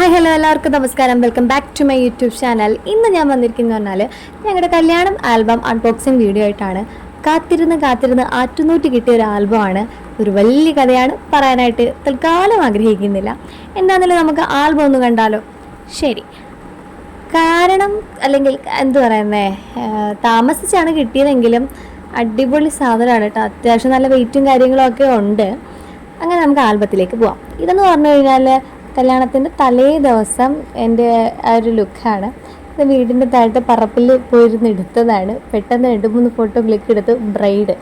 Hi hello എല്ലാവർക്കും നമസ്കാരം. Welcome back to my YouTube channel ഇന്ന് ഞാൻ വന്നിരിക്കുന്നത് പറഞ്ഞാൽ ഞങ്ങളുടെ കല്യാണം ആൽബം അൺബോക്സിങ് വീഡിയോ ആയിട്ടാണ്. കാത്തിരുന്ന് കാത്തിരുന്ന് ആറ്റുനൂറ്റി കിട്ടിയ ഒരു ആൽബമാണ് ഒരു വലിയ കഥയാണ് പറയാനായിട്ട് തൽക്കാലം ആഗ്രഹിക്കുന്നില്ല. എന്താണെങ്കിലും നമുക്ക് ആൽബം ഒന്ന് കണ്ടാലോ? ശരി. കാരണം അല്ലെങ്കിൽ എന്തു പറയുന്നേ? താമസിച്ചാണ് കിട്ടിയതെങ്കിലും അടിപൊളി സാധനമാണ് കേട്ടോ. അത്യാവശ്യം നല്ല വെയിറ്റും കാര്യങ്ങളൊക്കെ ഉണ്ട്. അങ്ങനെ നമുക്ക് ആൽബത്തിലേക്ക് പോവാം. ഇതെന്ന് പറഞ്ഞു കഴിഞ്ഞാൽ കല്യാണത്തിന്റെ തലേ ദിവസം എന്റെ ആ ഒരു ലുക്കാണ്. ഇത് വീടിന്റെ താഴത്തെ പറപ്പിൽ പോയിരുന്ന് എടുത്തതാണ്. പെട്ടെന്ന് രണ്ട് മൂന്ന് ഫോട്ടോ ക്ലിക്ക് എടുത്ത് ബ്രൈഡ്.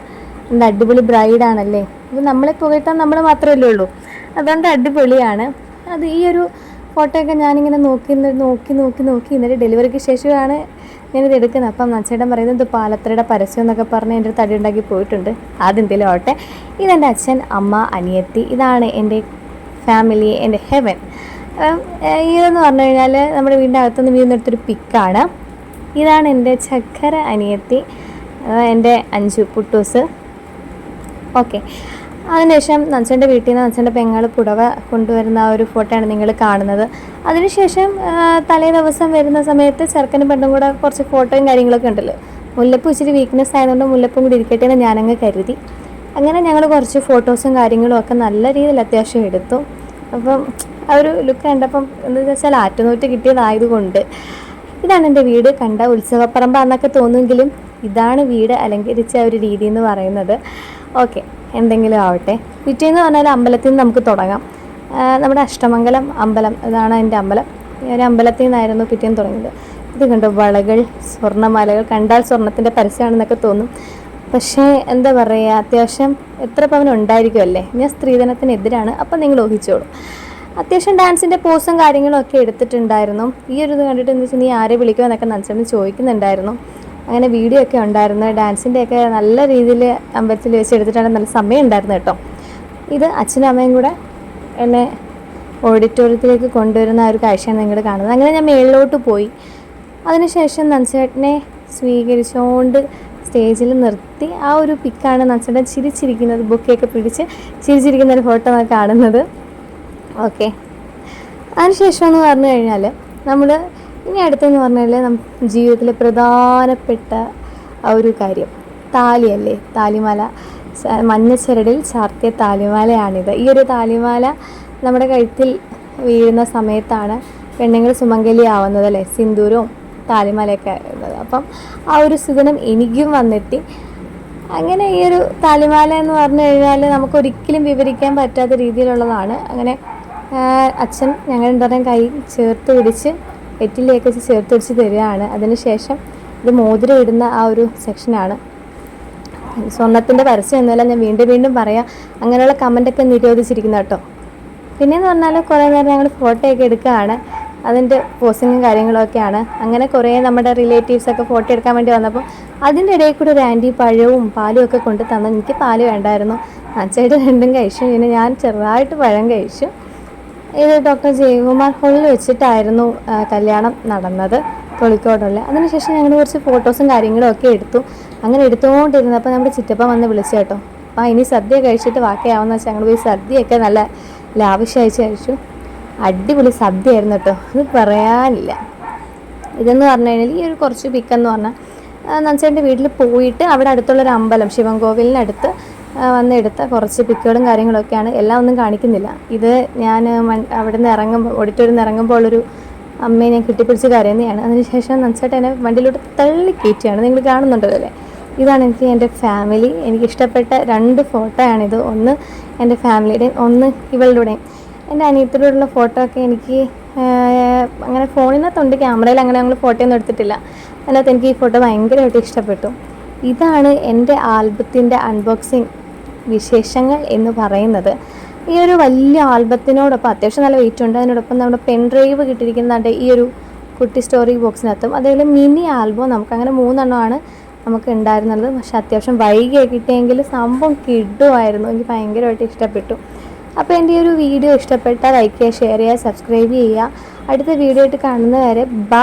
എന്താ അടിപൊളി ബ്രൈഡാണല്ലേ ഇത് നമ്മളെ പുകഴ്ത്താൻ നമ്മൾ മാത്രമല്ലേ ഉള്ളൂ. അതുകൊണ്ട് അടിപൊളിയാണ്. അത് ഈ ഒരു ഫോട്ടോയൊക്കെ ഞാനിങ്ങനെ നോക്കി നോക്കി നോക്കി നോക്കി എന്നിട്ട് ഡെലിവറിക്ക് ശേഷമാണ് ഞാനിത് എടുക്കുന്നത്. അപ്പം നച്ചേട്ടൻ പറയുന്നത് ഇത് പാലത്തറയുടെ പരസ്യം എന്നൊക്കെ പറഞ്ഞ് എന്റെ തടി ഉണ്ടാക്കി പോയിട്ടുണ്ട്. ആദ്യം എന്തെങ്കിലും ആവട്ടെ. ഇതെന്റെ അച്ഛൻ അമ്മ അനിയത്തി. ഇതാണ് എന്റെ ഫാമിലി എന്റെ ഹെവൻ ഇതെന്ന് പറഞ്ഞു കഴിഞ്ഞാൽ നമ്മുടെ വീടിന്റെ അകത്തുനിന്ന് വീഴുന്നെടുത്തൊരു പിക്കാണ്. ഇതാണ് എന്റെ ചക്കര അനിയത്തി എന്റെ അഞ്ചു പുട്ടൂസ്. ഓക്കെ. അതിനുശേഷം നച്ചന്റെ വീട്ടിൽ നിന്ന് നച്ചന്റെ പെങ്ങൾ പുടവ കൊണ്ടുവരുന്ന ആ ഒരു ഫോട്ടോയാണ് നിങ്ങൾ കാണുന്നത്. അതിനുശേഷം തലേ ദിവസം വരുന്ന സമയത്ത് ചെറുക്കനും പെണ്ണും കൂടെ കുറച്ച് ഫോട്ടോയും കാര്യങ്ങളൊക്കെ ഉണ്ടല്ലോ. മുല്ലപ്പൂ ഇച്ചിരി വീക്ക്നെസ് ആയതുകൊണ്ട് മുല്ലപ്പും കൂടി ഇരിക്കട്ടെ എന്ന് ഞാനങ്ങ് കരുതി. അങ്ങനെ ഞങ്ങൾ കുറച്ച് ഫോട്ടോസും കാര്യങ്ങളും ഒക്കെ നല്ല രീതിയിൽ അത്യാവശ്യം എടുത്തു. അപ്പം ആ ഒരു ലുക്ക് കണ്ടപ്പം എന്താ വെച്ചാൽ ആറ്റുനൂറ്റ് കിട്ടിയതായതുകൊണ്ട് ഇതാണ് എന്റെ വീട് കണ്ട ഉത്സവപ്പറമ്പാന്നൊക്കെ തോന്നുമെങ്കിലും ഇതാണ് വീട് അലങ്കരിച്ച ഒരു രീതി എന്ന് പറയുന്നത്. ഓക്കെ എന്തെങ്കിലും ആവട്ടെ. പിറ്റേന്ന് പറഞ്ഞാൽ അമ്പലത്തിൽ നിന്ന് നമുക്ക് തുടങ്ങാം. നമ്മുടെ അഷ്ടമംഗലം അമ്പലം ഇതാണ് എന്റെ അമ്പലം. ഒരു അമ്പലത്തിൽ നിന്നായിരുന്നു പിറ്റേന്ന് തുടങ്ങിയത്. ഇത് കണ്ടോ വളകൾ സ്വർണമാലകൾ കണ്ടാൽ സ്വർണത്തിന്റെ പരസ്യമാണെന്നൊക്കെ തോന്നും. പക്ഷേ എന്താ പറയുക അത്യാവശ്യം എത്ര പവൻ ഉണ്ടായിരിക്കുമല്ലേ ഞാൻ സ്ത്രീധനത്തിനെതിരാണ് അപ്പം നിങ്ങൾ ഊഹിച്ചോളൂ. അത്യാവശ്യം ഡാൻസിന്റെ പോസും കാര്യങ്ങളും ഒക്കെ എടുത്തിട്ടുണ്ടായിരുന്നു. ഈ ഒരു ഇത് കണ്ടിട്ട് എന്താ വെച്ചാൽ നീ ആരെ വിളിക്കുക എന്നൊക്കെ നനച്ചെന്ന് ചോദിക്കുന്നുണ്ടായിരുന്നു. അങ്ങനെ വീഡിയോ ഒക്കെ ഉണ്ടായിരുന്നു. ഡാൻസിന്റെ ഒക്കെ നല്ല രീതിയിൽ അമ്പലത്തിൽ വെച്ച് എടുത്തിട്ടാണ് നല്ല സമയം ഉണ്ടായിരുന്നു കേട്ടോ. ഇത് അച്ഛനും അമ്മയും കൂടെ എന്നെ ഓഡിറ്റോറിയത്തിലേക്ക് കൊണ്ടുവരുന്ന ആ ഒരു കാഴ്ചയാണ് നിങ്ങൾ കാണുന്നത്. അങ്ങനെ ഞാൻ മേളിലോട്ട് പോയി. അതിനുശേഷം നൻസേട്ടനെ സ്വീകരിച്ചുകൊണ്ട് സ്റ്റേജിൽ നിർത്തി ആ ഒരു പിക്കാണ് നച്ചേട്ടൻ ചിരിച്ചിരിക്കുന്നത് ബുക്കൊക്കെ പിടിച്ച് ചിരിച്ചിരിക്കുന്ന ഒരു ഫോട്ടോ ആണ് കാണുന്നത്. ഓക്കെ. അതിനുശേഷം എന്ന് പറഞ്ഞു കഴിഞ്ഞാൽ നമ്മൾ ഇനി അടുത്തെന്ന് പറഞ്ഞാൽ നമ്മ ജീവിതത്തിലെ പ്രധാനപ്പെട്ട ആ ഒരു കാര്യം താലിയല്ലേ? താലിമാല. മഞ്ഞച്ചരടിൽ ചാർത്തിയ താലിമാലയാണിത്. ഈ ഒരു താലിമാല നമ്മുടെ കഴുത്തിൽ വീഴുന്ന സമയത്താണ് പെണ്ണുങ്ങൾ സുമംഗലി ആവുന്നത് അല്ലേ? സിന്ദൂരവും താലിമാലയൊക്കെ ഉള്ളത് അപ്പം ആ ഒരു സുഗുണം എനിക്കും വന്നെത്തി. അങ്ങനെ ഈ ഒരു താലിമാല എന്ന് പറഞ്ഞു കഴിഞ്ഞാൽ നമുക്ക് ഒരിക്കലും വിവരിക്കാൻ പറ്റാത്ത രീതിയിലുള്ളതാണ്. അങ്ങനെ അച്ഛൻ ഞങ്ങൾ രണ്ടുപേരും കൈ ചേർത്ത് പിടിച്ച് എറ്റിലേക്ക് ചേർത്ത് പിടിച്ച് തരികയാണ്. അതിനുശേഷം ഇത് മോതിരം ഇടുന്ന ആ ഒരു സെക്ഷനാണ് സ്വർണത്തിന്റെ പരസ്യം എന്നല്ല ഞാൻ വീണ്ടും വീണ്ടും പറയാം. അങ്ങനെയുള്ള കമന്റൊക്കെ നിരോധിച്ചിരിക്കുന്ന കേട്ടോ. പിന്നെയെന്ന് പറഞ്ഞാൽ കുറേ നേരം ഞങ്ങൾ ഫോട്ടോ ഒക്കെ എടുക്കുകയാണ്. അതിന്റെ പോസിങ്ങും കാര്യങ്ങളൊക്കെയാണ് അങ്ങനെ കുറേ നമ്മുടെ റിലേറ്റീവ്സൊക്കെ ഫോട്ടോ എടുക്കാൻ വേണ്ടി വന്നപ്പോൾ അതിന്റെ ഇടയിൽ കൂടെ ഒരു ആന്റി പഴവും പാലും ഒക്കെ കൊണ്ട് തന്നു എനിക്ക് പാൽ വേണ്ടായിരുന്നു. അച്ഛയുടെ രണ്ടും കഴിച്ചു. പിന്നെ ഞാൻ ചെറുതായിട്ട് പഴം കഴിച്ചു. ഇത് ഡോക്ടർ ജയകുമാർ ഹോളിൽ വെച്ചിട്ടായിരുന്നു കല്യാണം നടന്നത് തൊളിക്കോടുള്ള. അതിനുശേഷം ഞങ്ങൾ കുറച്ച് ഫോട്ടോസും കാര്യങ്ങളും ഒക്കെ എടുത്തു. അങ്ങനെ എടുത്തുകൊണ്ടിരുന്നപ്പോൾ നമ്മുടെ ചിറ്റപ്പ വന്ന് വിളിച്ചു കേട്ടോ. അപ്പോൾ ഇനി സദ്യ കഴിച്ചിട്ട് ബാക്കിയാവുന്ന വെച്ചാൽ ഞങ്ങൾ പോയി സദ്യയൊക്കെ നല്ല ലാവിഷയച്ച് കഴിച്ചു. അടിപൊളി സദ്യയായിരുന്നു കേട്ടോ. അത് പറയാനില്ല. ഇതെന്ന് പറഞ്ഞു കഴിഞ്ഞാൽ ഈ ഒരു കുറച്ച് പിക്കെന്ന് പറഞ്ഞാൽ നൻസേന്റെ വീട്ടിൽ പോയിട്ട് അവിടെ അടുത്തുള്ളൊരു അമ്പലം ശിവൻകോവിലിനടുത്ത് കോവിലിനടുത്ത് വന്ന് എടുത്ത കുറച്ച് പിക്കുകളും കാര്യങ്ങളൊക്കെയാണ്. എല്ലാം ഒന്നും കാണിക്കുന്നില്ല. ഇത് ഞാൻ അവിടെ നിന്ന് ഇറങ്ങുമ്പോൾ ഓഡിറ്റോറിയം നിന്ന് ഇറങ്ങുമ്പോൾ ഉള്ളൊരു അമ്മയെ ഞാൻ കിട്ടിപ്പിടിച്ച് കരയുന്നതാണ് അതിനുശേഷം നൻസേട്ട എന്നെ വണ്ടിയിലോട്ട് തള്ളി കയറ്റിയാണ് നിങ്ങൾ കാണുന്നുണ്ടല്ലോ അല്ലേ? ഇതാണ് എനിക്ക് എന്റെ ഫാമിലി എനിക്ക് ഇഷ്ടപ്പെട്ട രണ്ട് ഫോട്ടോയാണിത് ഒന്ന് എന്റെ ഫാമിലിയുടെയും ഒന്ന് ഇവളുടെയും. എന്റെ അനിയത്തിലൂടെയുള്ള ഫോട്ടോ ഒക്കെ എനിക്ക് അങ്ങനെ ഫോണിനകത്തുണ്ട്. ക്യാമറയിൽ അങ്ങനെ ഞങ്ങൾ ഫോട്ടോ ഒന്നും എടുത്തിട്ടില്ല. അതിനകത്ത് എനിക്ക് ഈ ഫോട്ടോ ഭയങ്കരമായിട്ട് ഇഷ്ടപ്പെട്ടു. ഇതാണ് എന്റെ ആൽബത്തിന്റെ അൺബോക്സിങ് വിശേഷങ്ങൾ എന്ന് പറയുന്നത്. ഈ ഒരു വലിയ ആൽബത്തിനോടൊപ്പം അത്യാവശ്യം നല്ല വെയിറ്റ് ഉണ്ട്. അതിനോടൊപ്പം നമ്മുടെ പെൻ ഡ്രൈവ് കിട്ടിയിരിക്കുന്നതാണ്ട് ഈ ഒരു കുട്ടി സ്റ്റോറി ബോക്സിനകത്തും അതേപോലെ മിനി ആൽബം നമുക്ക് അങ്ങനെ മൂന്നെണ്ണമാണ് നമുക്ക് ഉണ്ടായിരുന്നത്. പക്ഷെ അത്യാവശ്യം വൈകിയായി കിട്ടിയെങ്കിൽ സംഭവം കിടുമായിരുന്നു എനിക്ക് ഭയങ്കരമായിട്ട് ഇഷ്ടപ്പെട്ടു. അപ്പോൾ എന്റെ ഈ ഒരു വീഡിയോ ഇഷ്ടപ്പെട്ടാൽ ലൈക്ക് ചെയ്യുക ഷെയർ ചെയ്യുക സബ്സ്ക്രൈബ് ചെയ്യുക. അടുത്ത വീഡിയോ ആയിട്ട് കാണുന്നവരെ ബൈ